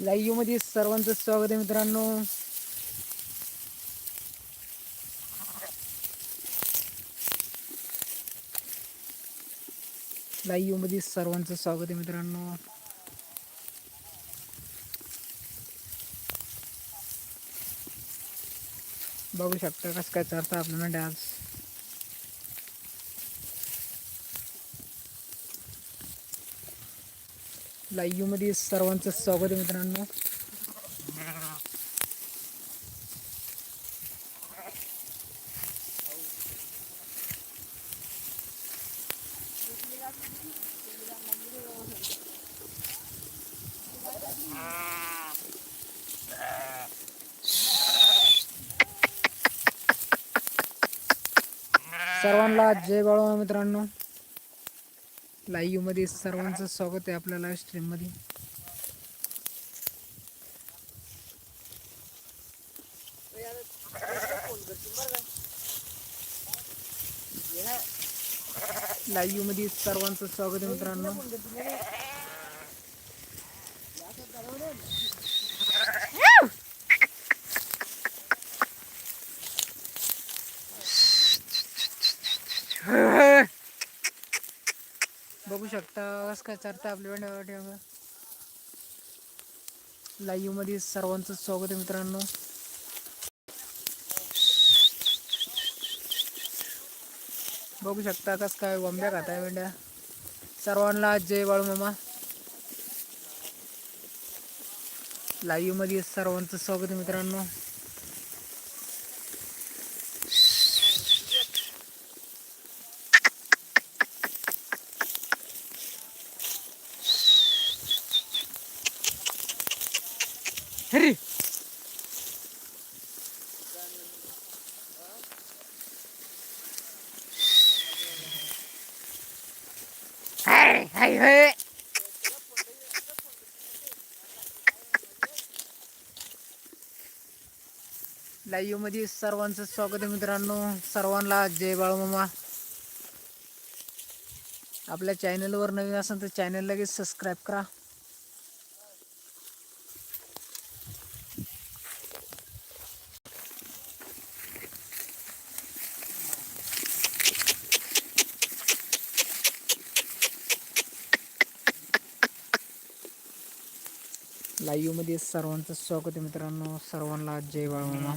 लाईव्हमध्ये सर्वांचं स्वागत आहे मित्रांनो. लाईव्हमध्ये सर्वांचं स्वागत आहे मित्रांनो. बघू शकता कसं काय चालतं आपलं मेंढ्या आज लाईव्हमध्ये सर्वांचं स्वागत आहे मित्रांनो. सर्वांना जय बाळू मित्रांनो. लाईव्हमध्ये सर्वांचं स्वागत आहे आपल्या लाईव्ह स्ट्रीममध्ये. लाईव्हमध्ये सर्वांचं स्वागत आहे मित्रांनो बघू शकता. कसं काय चालतं आपल्या वेळेवर लाईव्हमध्ये सर्वांचं स्वागत आहे मित्रांनो. बघू शकता कसं काय वंब्या खाताय मेंढ्या. सर्वांना जय बाळू मामा. लाईव्हमध्ये सर्वांचं स्वागत आहे मित्रांनो. लाईव्हमध्ये सर्वांचं स्वागत आहे मित्रांनो. सर्वांना जय बाळमामा. आपल्या चॅनलवर नवीन असेल तर चॅनल लगेच सबस्क्राईब करा. लाईव्हमध्ये सर्वांचं स्वागत आहे मित्रांनो. सर्वांना जय बाळमामा.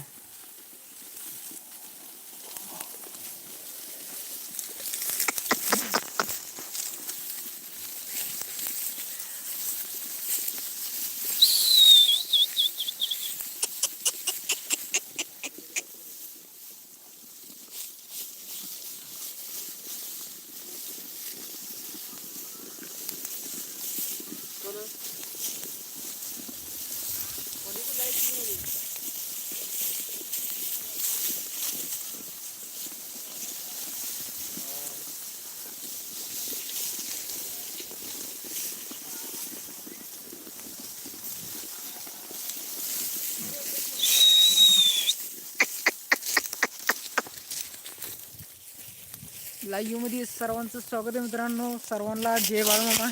लाईव्हमध्ये सर्वांचं स्वागत आहे मित्रांनो. सर्वांना जय बाळमामा.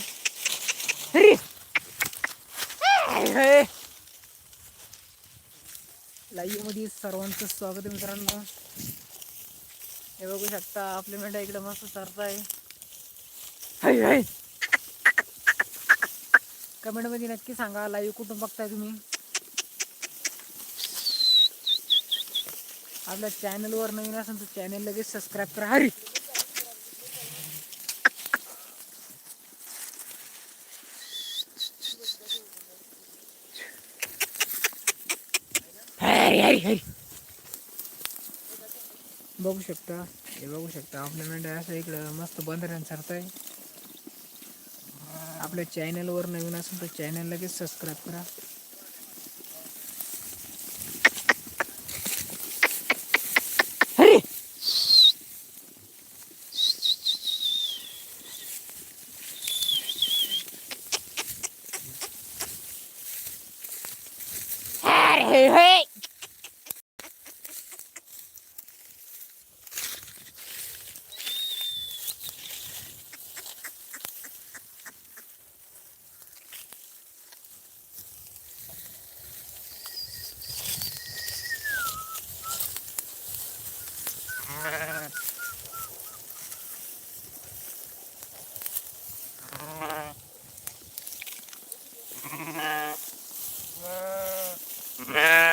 अरे! लाईव्हमध्ये सर्वांचं स्वागत आहे मित्रांनो. हे बघू शकता आपले मेंढ्या इकडे मस्त चरताय हाय, हाय. कमेंटमध्ये नक्की सांगा लाईव्ह कुठून बघताय तुम्ही? आपल्या चॅनलवर नवीन असेल तर चॅनल लगेच सबस्क्राईब करा. हरी हरी हरी बघू शकता. हे बघू शकता आपल्या मेंढ्या असं इकडं मस्त बंदऱ्यान सरताय आपल्या चॅनलवर नवीन असेल तर चॅनल लगेच सबस्क्राईब करा. Nah.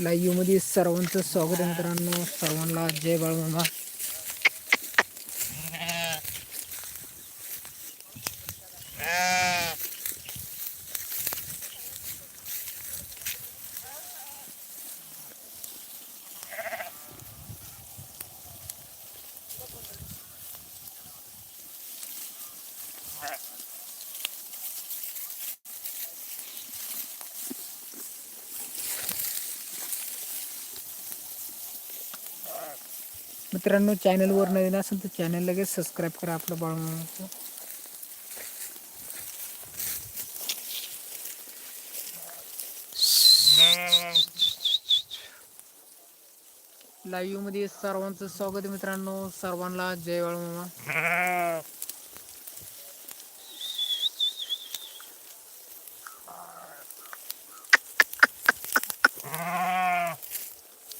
लाईव्हमध्ये सर्वांचं स्वागत आहे मित्रांनो. सर्वांना जय बाळमामा. मित्रांनो चॅनलवर नवीन असेल तर चॅनल लगेच सबस्क्राईब करा आपलं बाळ लाईव्हमध्ये सर्वांचं स्वागत आहे मित्रांनो. सर्वांना जय बाळमामा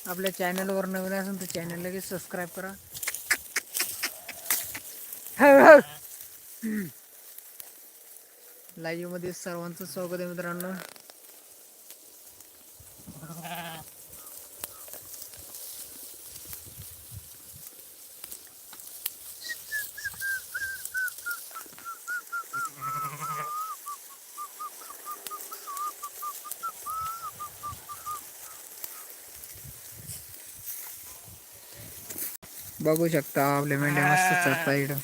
आपल्या चॅनलवर नवीन असेल तर चॅनल लगेच सबस्क्राईब करा. लाईव्हमध्ये सर्वांचं स्वागत आहे मित्रांनो. बघू शकता आपल्या मेंढ्या मस्त चढता इकडं.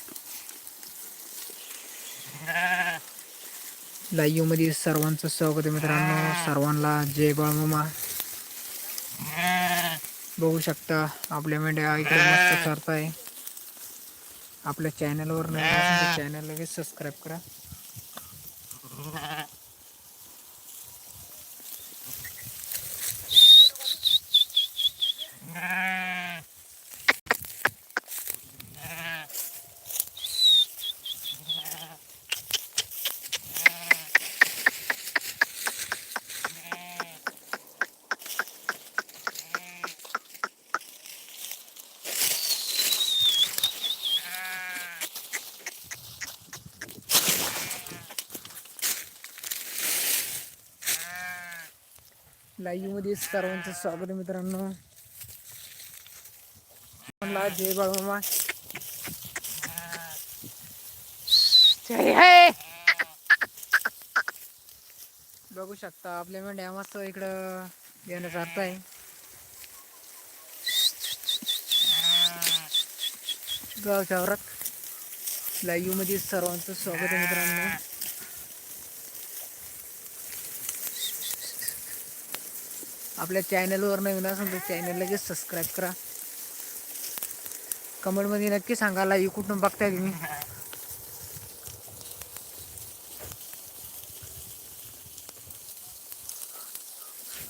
लाईव्हमध्ये सर्वांचं स्वागत आहे मित्रांनो. सर्वांना जय बाळमामा. बघू शकता आपल्या मेंढ्या इकडे मस्त चढताय आपल्या चॅनलवर नवीन चॅनल लगेच सबस्क्राईब करा. लाईव्हमध्ये सर्वांचं स्वागत मित्रांनो. म्हणला जय बाळमामा. जय बघू शकता आपल्या मेंढ्या मस्त इकडं येण्याचा अर्थ आहे गावच्या वरात लाईव्हमध्ये सर्वांचं स्वागत आहे मित्रांनो. आपल्या चॅनलवर नवीन असेल तर चॅनल लगेच सबस्क्राईब करा. कमेंटमध्ये नक्की सांगा लाईव्ह कुठून बघताय तुम्ही?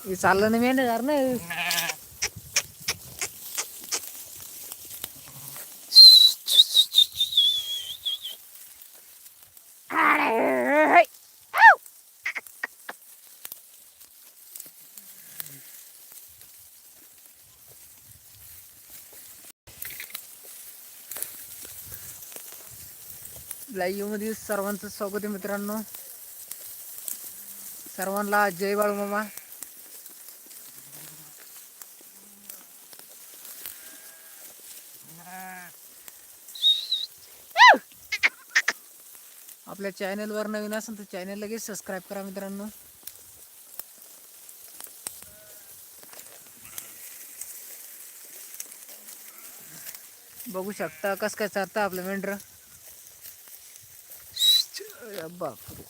हे चाललं नाही मेंढ्यादार ना लाईव्हमध्ये सर्वांचं स्वागत आहे मित्रांनो. सर्वांना जय बाळू मामा. आपल्या चॅनलवर नवीन असेल तर चॅनल लगेच सबस्क्राईब करा मित्रांनो. बघू शकता कस काय चालतं आपलं मेंढर बापरे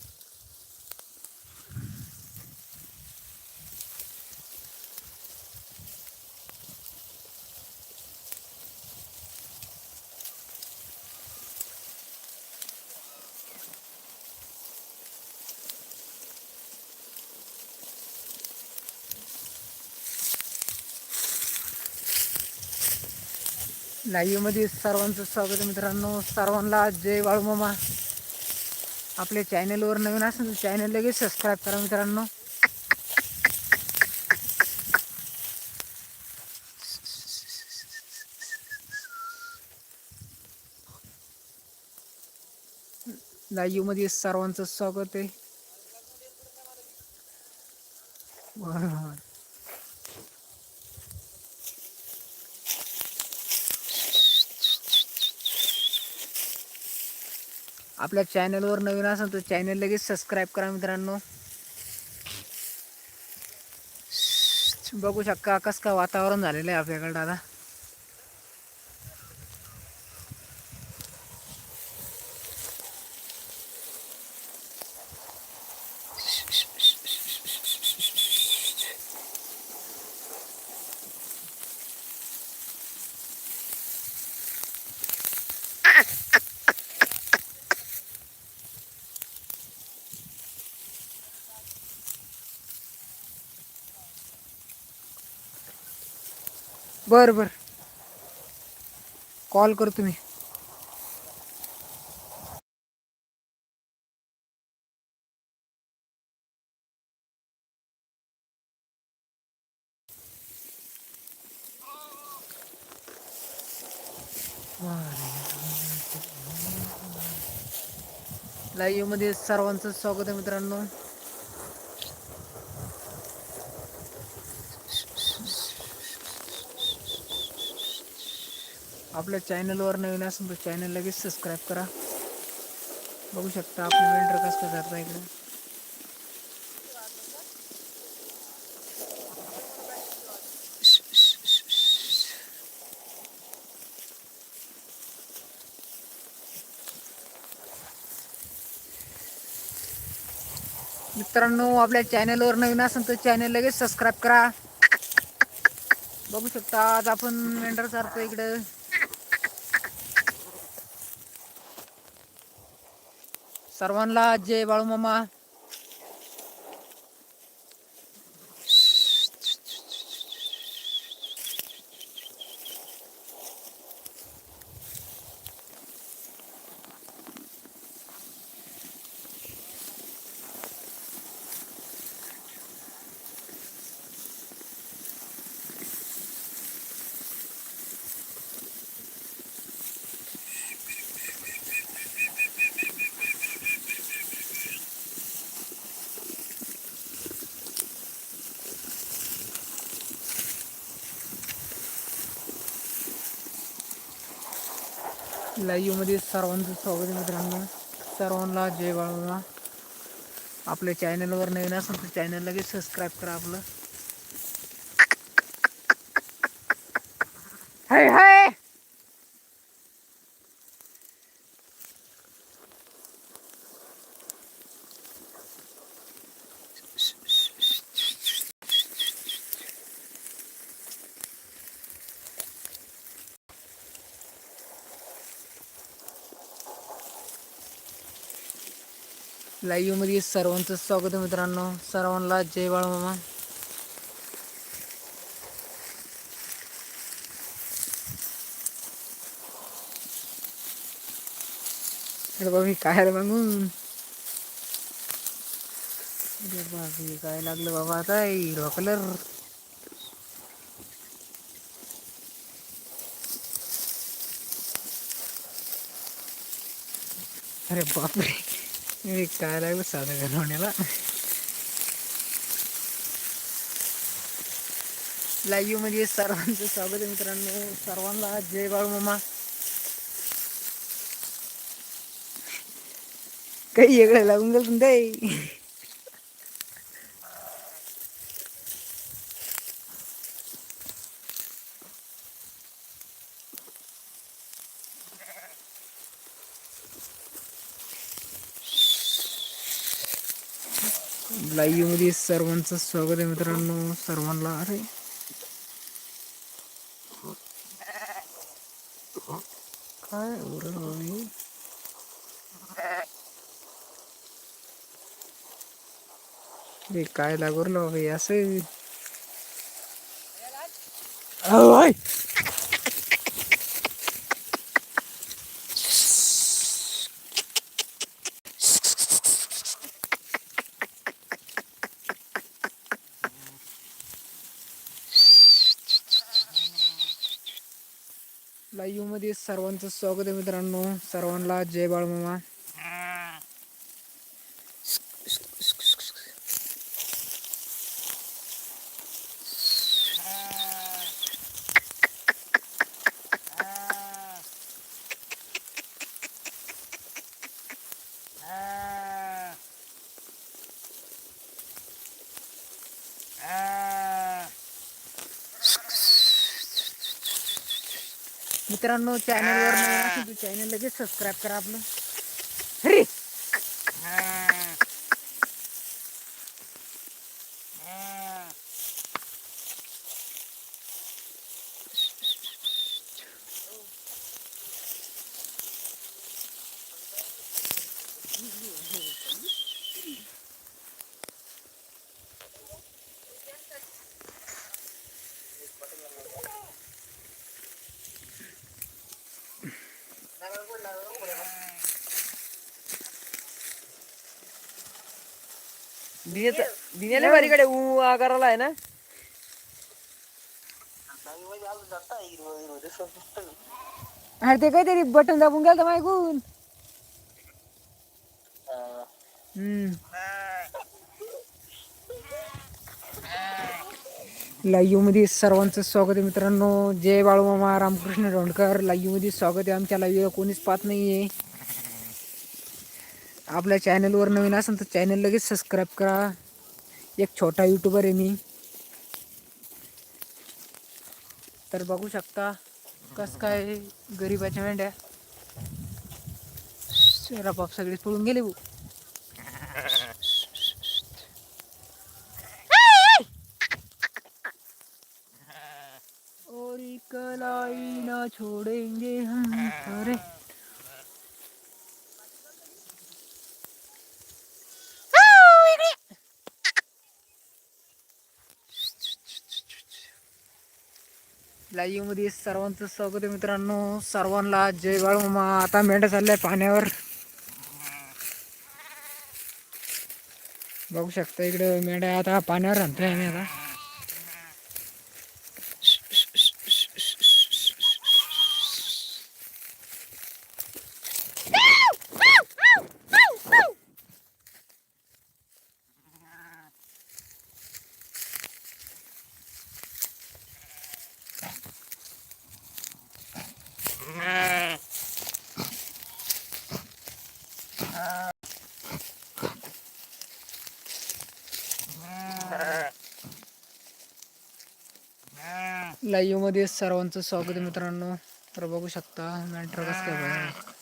लाईव्हमध्ये सर्वांचं स्वागत मित्रांनो. सर्वांना जय वाळू मामा आपल्या चॅनलवर नवीन असेल तर चॅनल लगेच सबस्क्राईब करा मित्रांनो. लाईव्ह सर्वांचं स्वागत आहे. बरोबर आपल्या चॅनलवर नवीन असेल तर चॅनल लगेच सबस्क्राईब करा मित्रांनो. बघू शकता कसं काय वातावरण झालेलं आहे आपल्याकडं आता. बर बर. कॉल करतो मी लाईव्हमध्ये सर्वांचं स्वागत आहे मित्रांनो. आपल्या चॅनलवर नवीन असेल तर चॅनल लगेच सबस्क्राईब करा. बघू शकता आपण मेंढर कसं करता इकडे. मित्रांनो आपल्या चॅनलवर नवीन असेल तर चॅनल लगेच सबस्क्राईब करा. बघू शकता आज आपण मेंढर चारतो इकडं. सर्वांना जय बाळूमामा. लाईव्हमध्ये सर्वांचं स्वागत आहे मित्रांनो. सर्वांना जय बाळूला आपल्या चॅनलवर नवीन असेल तर चॅनल लगेच सबस्क्राईब करा आपलं. लाईव्हमध्ये सर्वांचं स्वागत आहे मित्रांनो. सर्वांना जय बाळमामा अरे बाबी काय रे मागून अरे काय लागलं बाबा आता? हिरवा कलर अरे बापरे. हे काय लागलं साधं घालवण्याला लाईव्हमध्ये सर्वांचं स्वागत आहे मित्रांनो सर्वांना जय बाळू मामा काही वेगळं लागून गेलं तुमचं लाईव्हमध्ये सर्वांचं स्वागत आहे मित्रांनो. सर्वांना अरे. काय ओरड हे काय लागवरलं बाबा? असं ओय! लाईव्हमध्ये सर्वांचं स्वागत आहे मित्रांनो. सर्वांना जय बाळमामा. मित्रांनो चॅनलवर नवीन असेल तर चॅनल लगेच सबस्क्राईब करा आपलं. अरे दिनेले बारीकडे ऊ आकाराला आहे ना अरे ते काहीतरी बटन दाबून गेलं तर मायकून लाईव्हमध्ये सर्वांचं स्वागत आहे मित्रांनो जय बाळू मामा रामकृष्ण डोंडकर लाईव्हमध्ये स्वागत आहे आमच्या लाईव्ह कोणीच पाहत नाहीये आपल्या चॅनलवर नवीन असेल तर चॅनल लगेच सबस्क्राईब करा. एक छोटा यूट्यूबर आहे मी. तर बघू शकता कस काय गरीबाच्या मेंढ्या. रपाप सगळे पळून गेले भाऊ. और कलाई ना छोड़ेंगे हम अरे. लाईव्हमध्ये सर्वांचं स्वागत आहे मित्रांनो. सर्वांना जय बाळूमा आता मेंढ्या चालल्या पाण्यावर. बघू शकता इकडं मेंढ्या आता पाण्यावर आणतोय आम्ही आता. लाईव्हमध्ये सर्वांचं स्वागत आहे मित्रांनो. तर बघू शकता मॅट्रो कसं काय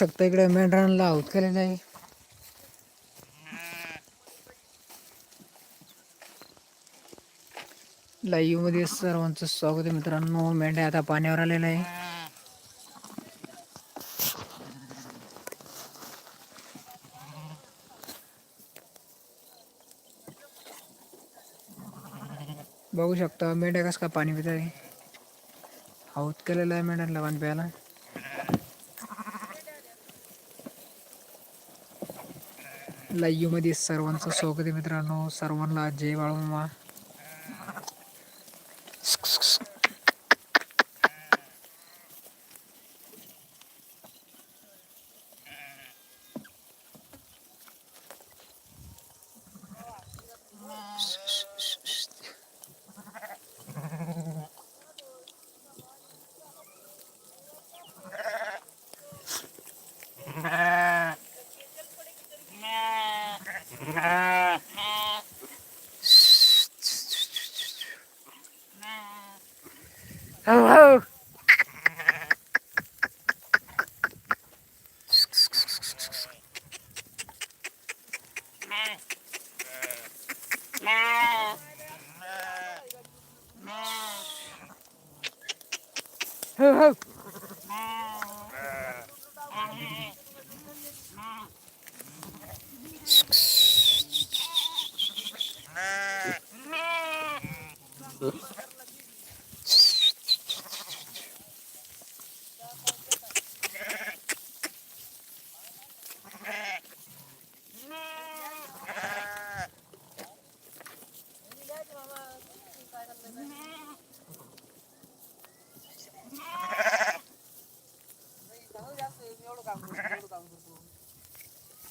शकता. इकडे मेंढरांना आऊत केलेलं आहे. लाईव्हमध्ये सर्वांचं स्वागत आहे मित्रांनो. मेंढ्या आता पाण्यावर आलेला आहे. बघू शकता मेंढ्या कसं का पाणी पित आहे आऊत केलेलं आहे मेंढ्यांना पाणी प्यायला. लाईव्हमध्ये सर्वांचं स्वागत आहे मित्रांनो. सर्वांना जय बाळूमा हो हो हो हो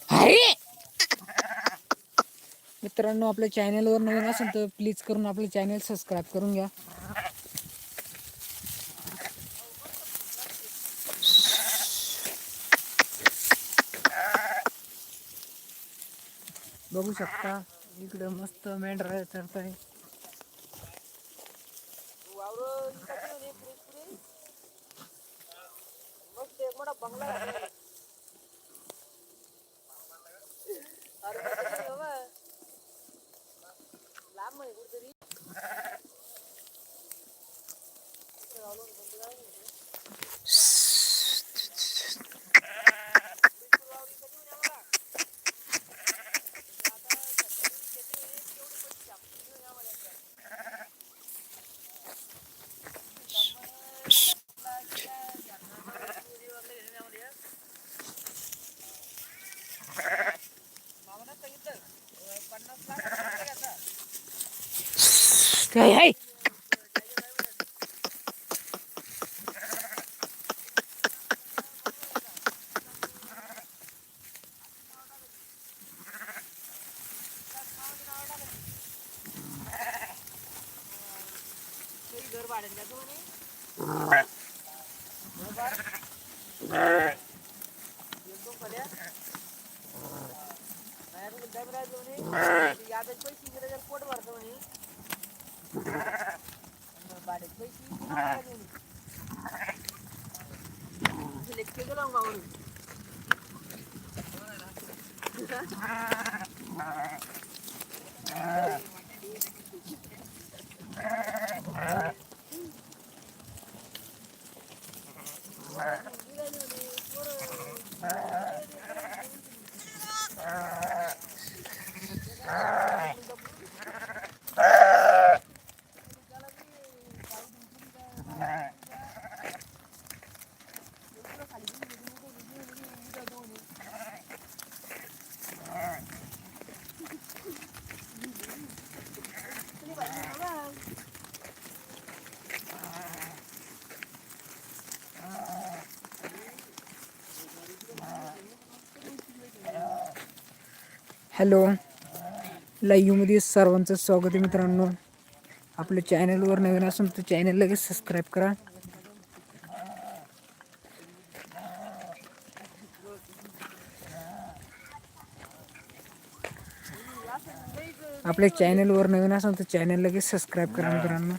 अरे मित्रांनो आपल्या चॅनलवर नवीन असेल तर प्लीज करून आपले चॅनल सबस्क्राईब करून घ्या. बघू शकता इकडं मस्त मेंढरा चढत आहे Hey, hey. Ah! हॅलो. लाईव्हमध्ये सर्वांचं स्वागत आहे मित्रांनो. आपल्या चॅनलवर नवीन असेल तर चॅनल लगेच सबस्क्राईब करा. आपल्या चॅनलवर नवीन असेल तर चॅनल लगेच सबस्क्राईब करा मित्रांनो.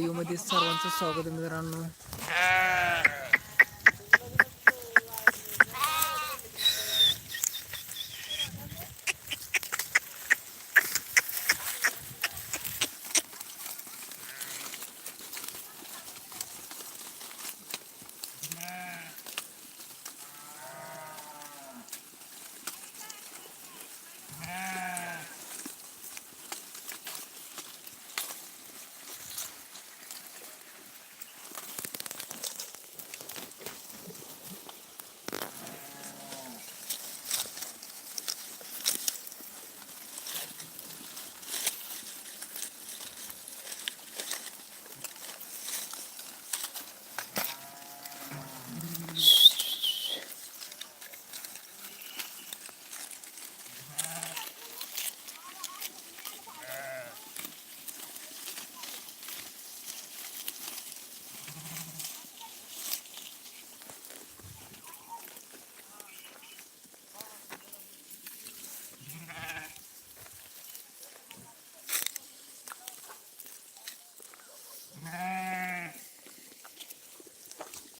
लाईव्हमध्ये सर्वांचं स्वागत मित्रांनो.